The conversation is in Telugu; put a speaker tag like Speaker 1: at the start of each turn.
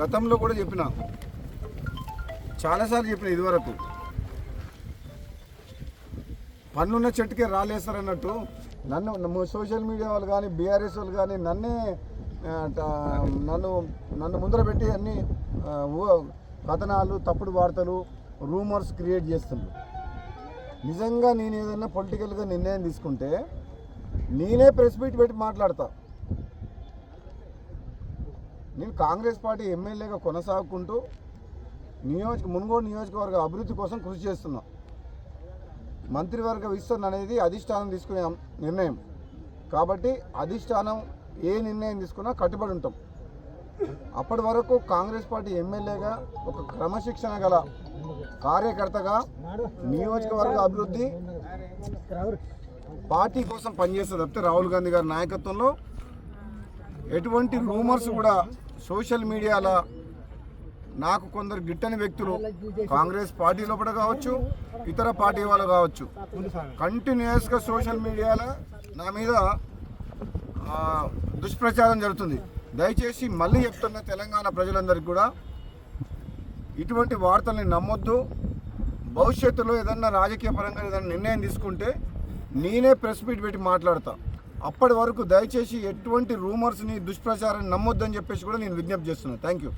Speaker 1: గతంలో కూడా చెప్పిన. చాలాసార్లు చెప్పిన ఇదివరకు. పన్నున్న చెట్టుకే రాలేస్తారన్నట్టు నన్ను నన్ను సోషల్ మీడియా వాళ్ళు కానీ బీఆర్ఎస్ వాళ్ళు కానీ నన్నే నన్ను నన్ను ముందర పెట్టి అన్ని కథనాలు తప్పుడు వార్తలు రూమర్స్ క్రియేట్ చేస్తున్నారు నిజంగా నేను ఏదైనా పొలిటికల్గా నిర్ణయం తీసుకుంటే నేనే ప్రెస్ మీట్ పెట్టి మాట్లాడతా. నేను కాంగ్రెస్ పార్టీ ఎమ్మెల్యేగా కొనసాగుకుంటూ నియోజక మునుగోడు నియోజకవర్గ అభివృద్ధి కోసం కృషి చేస్తున్నా. మంత్రివర్గ విస్తరణ అనేది అధిష్టానం తీసుకునే నిర్ణయం. కాబట్టి అధిష్టానం ఏ నిర్ణయం తీసుకున్నా కట్టుబడి ఉంటాం. అప్పటి వరకు కాంగ్రెస్ పార్టీ ఎమ్మెల్యేగా ఒక క్రమశిక్షణ గల కార్యకర్తగా నియోజకవర్గ అభివృద్ధి పార్టీ కోసం పనిచేస్తుంది తప్పితే రాహుల్ గాంధీ గారి నాయకత్వంలో ఎటువంటి రూమర్స్ కూడా సోషల్ మీడియాలో నాకు కొందరు గిట్టని వ్యక్తులు కాంగ్రెస్ పార్టీ లోపల కావచ్చు ఇతర పార్టీ వాళ్ళు కావచ్చు. కంటిన్యూస్గా సోషల్ మీడియాలో నా మీద దుష్ప్రచారం జరుగుతుంది. దయచేసి మళ్ళీ చెప్తున్న తెలంగాణ ప్రజలందరికీ కూడా ఇటువంటి వార్తల్ని నమ్మొద్దు. భవిష్యత్తులో ఏదన్నా రాజకీయ పరంగా ఏదైనా నిర్ణయం తీసుకుంటే నేనే ప్రెస్ మీట్ పెట్టి మాట్లాడతా. అప్పటి వరకు దయచేసి ఎటువంటి రూమర్స్ని దుష్ప్రచారాన్ని నమ్మొద్దని చెప్పేసి కూడా నేను విజ్ఞప్తి చేస్తున్నాను. Thank you